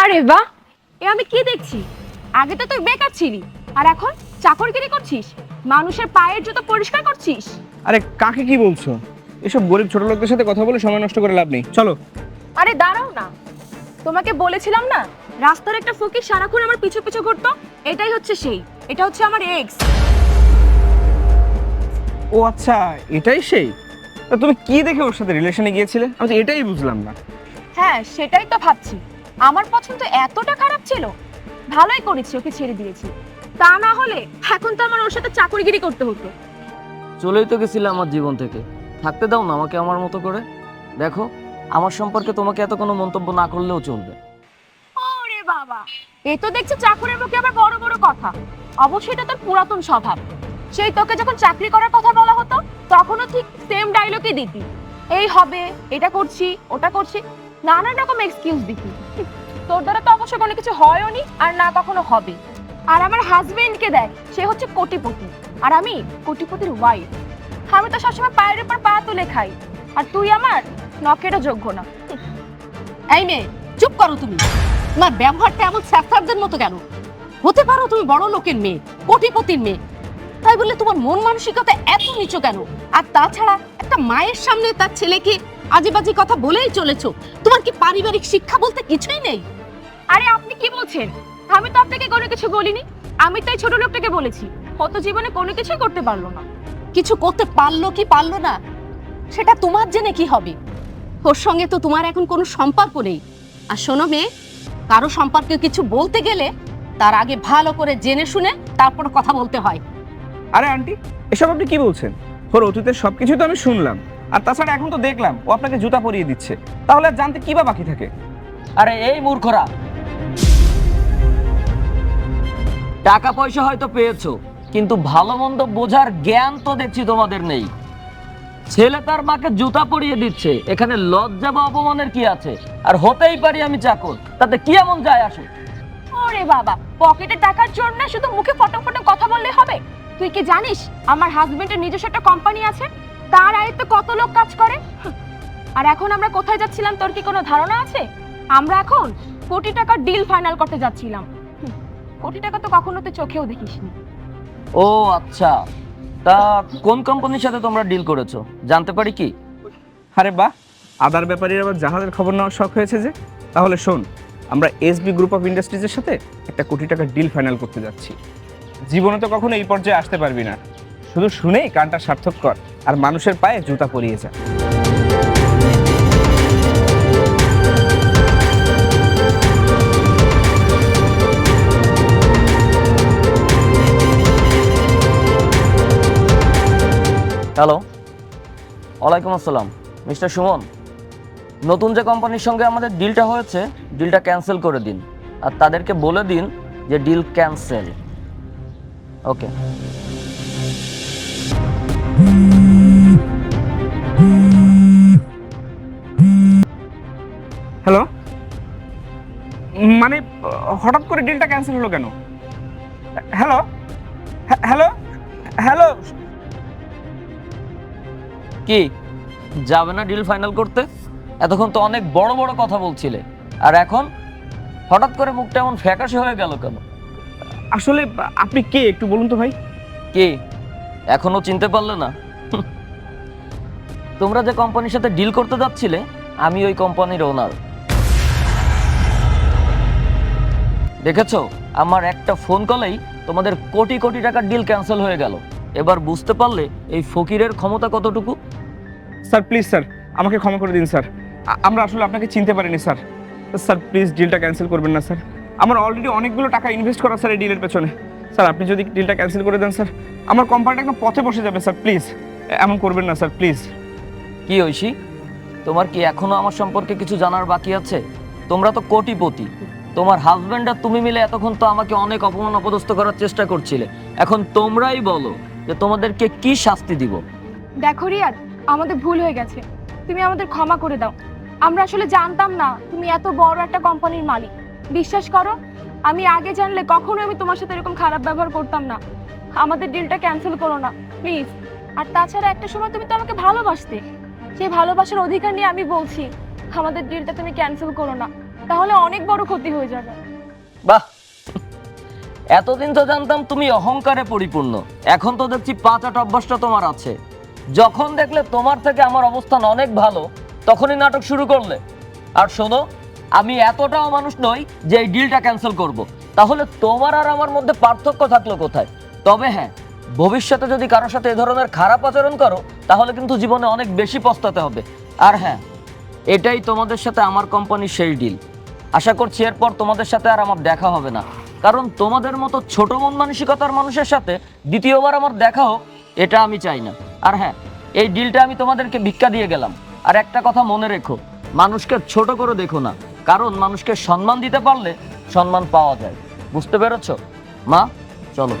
আরে বাহ এ আমি কি দেখছি? আগে তো তুই বেকার ছিলি আর এখন চাকরগিরি করছিস? মানুষের পায়ের জুতো পরিষ্কার করছিস? আরে কাকে কি বলছো? এসব গরিব ছোট লোকদের সাথে কথা বলে সময় নষ্ট করে লাভ নেই। চলো। আরে দাঁড়াও না। তোমাকে বলেছিলাম না রাস্তার একটা ফকির সারাক্ষণ আমার পিছু পিছু ঘুরতো? এটাই হচ্ছে সেই এটা হচ্ছে আমার এক্স ও আচ্ছা এটাই সেই? তা তুমি কি দেখে ওর সাথে রিলেশনে গিয়েছিলে? আমি তো এটাই বুঝলাম না। হ্যাঁ সেটাই তো ভাবছি। আমার পছন্দ এতটা খারাপ ছিল। ভালোই করেছি ওকে ছেড়ে দিয়েছি। তা না হলে এখন তো আমার ওর সাথে চাকরিগিরি করতে হতো। চলেই তো গেছিলে আমার জীবন থেকে। থাকতে দাও না আমাকে আমার মতো করে। দেখো আমার সম্পর্কে তোমাকে এত কোনো মন্তব্য না করলেও চলবে। ওরে বাবা! এ তো দেখছি চাকরির মুখে আবার বড় বড় কথা। অবশ্যই এটা তোর পুরাতন স্বভাব। সেই তোকে যখন চাকরি করার কথা বলা হতো তখনও ঠিক সেম ডায়লগই দিতি। এই হবে এটা করছি ওটা করছি নানান রকম এক্সকিউজ দিতি। তোর দ্বারা তো অবশ্য কোনো কিছু হয়ও নি আর না কখনো হবে। আর আমার হাজবেন্ডকে দেখ, সে হচ্ছে কোটিপতি। আর আমি কোটিপতির ওয়াইফ আমি তো সবসময় পায়ের উপর পা তুলে খাই। আর তুই আমার নখেরও যোগ্য না। এই মেয়ে, চুপ করো তুমি। তোমার ব্যবহারটা এমন স্যাফারদের মতো কেন? হতে পারো তুমি বড় লোকের মেয়ে, কোটিপতির মেয়ে। তাই বলে তোমার মন মানসিকতা এত নিচু কেন? আর তাছাড়া একটা মায়ের সামনে তার ছেলেকে আজেবাজি কথা বলেই চলেছো। তোমার কি পারিবারিক শিক্ষা বলতে কিছুই নেই? আরে আপনি কি বলছেন? আমি তো আপনাকে কোনো কিছু বলিনি। আমি তো এই ছোট লোকটাকে বলেছি। ও তো জীবনে কোনো কিছুই করতে পারল না। কিছু করতে পারল কি পারল না? সেটা তোমার জেনে কি হবে? ওর সঙ্গে তো তোমার এখন কোনো সম্পর্ক নেই। আর শোনো মেয়ে কারও সম্পর্কে কিছু বলতে গেলে তার আগে ভালো করে জেনে শুনে তারপর কথা বলতে হয়। আরে আন্টি এসব আপনি কি বলছেন? ওর অতীতের সবকিছু তো আমি শুনলাম। আর তাছাড়া এখন তো দেখলাম ও আপনাকে জুতা পরিয়ে দিচ্ছে। তাহলে আর জানতে কি বা বাকি থাকে? আরে এই মূর্খরা টাকা পয়সা হয়তো পেয়েছ, কিন্তু ভালো মন্দ বোঝার জ্ঞান তো দেখছি তোমাদের নেই। ছেলে তার মাকে জুতা পরিয়ে দিচ্ছে, এখানে লজ্জা বা অপমানের কি আছে? আর হতেই পারি আমি চাকর, তাতে কি এমন যায় আসে? ওরে বাবা, পকেটে টাকার জন্য শুধু মুখে ফটো ফটো কথা বললে হবে? তুই কি জানিস, আমার হাজবেন্ডের নিজস্ব একটা কোম্পানি আছে? তার আয়ত্তে কত লোক কাজ করে? আর এখন আমরা কোথায় যাচ্ছিলাম, তোর কি কোনো ধারণা আছে? আমরা এখন কোটি টাকার ডিল ফাইনাল করতে যাচ্ছিলাম। কোটি টাকা তো কখনো তুই চোখেও দেখিসনি। ও আচ্ছা। তা কোন কোম্পানির সাথে তোমরা ডিল করেছ? জানতে পারি কি? আরে বাহ আদার ব্যাপারীর আবার জাহাজের খবর নেওয়ার শখ হয়েছে যে? তাহলে শোন আমরা এসবি গ্রুপ অফ ইন্ডাস্ট্রিজের সাথে একটা কোটি টাকার ডিল ফাইনাল করতে যাচ্ছি। জীবনে তো কখনো এই পর্যায়ে আসতে পারবি না। শুধু শুনেই কানটা সার্থক কর আর মানুষের পায়ে জুতা পরিয়ে যা। ওয়ালাইকুম আসসালাম। মিস্টার সুমন নতুন যে কোম্পানির সঙ্গে আমাদের ডিলটা হয়েছে ডিলটা ক্যান্সেল করে দিন। আর তাদেরকে বলে দিন যে ডিল ক্যান্সেল। ওকে। হ্যালো? মানে হঠাৎ করে ডিলটা ক্যান্সেল হলো কেন? হ্যালো? হ্যাঁ, হ্যালো? হ্যালো? কি যাবে না ডিল ফাইনাল করতে? এতক্ষণ তো অনেক বড় বড় কথা বলছিলে। আর এখন? হঠাৎ করে মুখটা এমন ফ্যাকাশে হয়ে গেল কেন? আসলে আপনি কে একটু বলুন তো ভাই? কে? এখনও চিনতে পারলে না। তোমরা যে কোম্পানির সাথে ডিল করতে যাচ্ছিলে আমি ওই কোম্পানির ওনার দেখেছ? আমার একটা ফোন কলেই তোমাদের কোটি কোটি টাকার ডিল ক্যান্সেল হয়ে গেল। এবার বুঝতে পারলে এই ফকিরের ক্ষমতা কতটুকু? স্যার প্লিজ স্যার আমাকে ক্ষমা করে দিন স্যার আমরা আসলে আপনাকে চিনতে পারিনি স্যার স্যার প্লিজ ডিলটা ক্যান্সেল করবেন না স্যার আমার অলরেডি অনেকগুলো টাকা ইনভেস্ট করা স্যার এই ডিলের পেছনে। স্যার আপনি যদি ডিলটা ক্যান্সেল করে দেন স্যার আমার কোম্পানিটা একদম পথে বসে যাবে স্যার প্লিজ এমন করবেন না স্যার প্লিজ কি ঐশী? তোমার কি এখনও আমার সম্পর্কে কিছু জানার বাকি আছে? তোমরা তো কোটিপতি। তোমার হাজবেন্ড আর তুমি মিলে এতক্ষণ তো আমাকে অনেক অপমান অপদস্থ করার চেষ্টা করছিলে। এখন তোমরাই বলো যে তোমাদেরকে কি শাস্তি দিব? দেখো রিয়াদ আমাদের ভুল হয়ে গেছে। তুমি আমাদের ক্ষমা করে দাও। আমরা আসলে জানতাম না তুমি এত বড় একটা কোম্পানির মালিক। বিশ্বাস করো, আমি আগে জানলে কখনো আমি তোমার সাথে এরকম খারাপ ব্যবহার করতাম না। আমাদের ডিলটা ক্যান্সেল করো না প্লিজ আর তাছাড়া একটা সময় তুমি তো আমাকে ভালোবাসতে। সেই ভালোবাসার অধিকার নিয়ে আমি বলছি, আমাদের ডিলটা তুমি ক্যান্সেল করো না। তাহলে অনেক বড় ক্ষতি হয়ে যাবে। বাহ! এতদিন তো জানতাম তুমি অহংকারে পরিপূর্ণ। এখন তো দেখছি পাঁচাট অভ্যাসটা তোমার আছে। যখন দেখলে তোমার থেকে আমার অবস্থান অনেক ভালো, তখনই নাটক শুরু করলে। আর শোনো, আমি এতটাও মানুষ নই যে এই ডিলটা ক্যান্সেল করব। তাহলে তোমার আর আমার মধ্যে পার্থক্য থাকল কোথায়? তবে হ্যাঁ ভবিষ্যতে যদি কারোর সাথে এ ধরনের খারাপ আচরণ করো, তাহলে কিন্তু জীবনে অনেক বেশি পস্তাতে হবে। আর হ্যাঁ এটাই তোমাদের সাথে আমার কোম্পানির সেই ডিল আশা করছি এরপর তোমাদের সাথে আর আমার দেখা হবে না। কারণ তোমাদের মতো ছোট মন মানসিকতার মানুষের সাথে দ্বিতীয়বার আমার দেখা হোক, এটা আমি চাই না। আর হ্যাঁ এই ডিলটা আমি তোমাদেরকে ভিক্ষা দিয়ে গেলাম। আর একটা কথা মনে রেখো, মানুষকে ছোট করে দেখো না, কারণ মানুষকে সম্মান দিতে পারলে সম্মান পাওয়া যায়। বুঝতে পেরেছ? মা, চলো।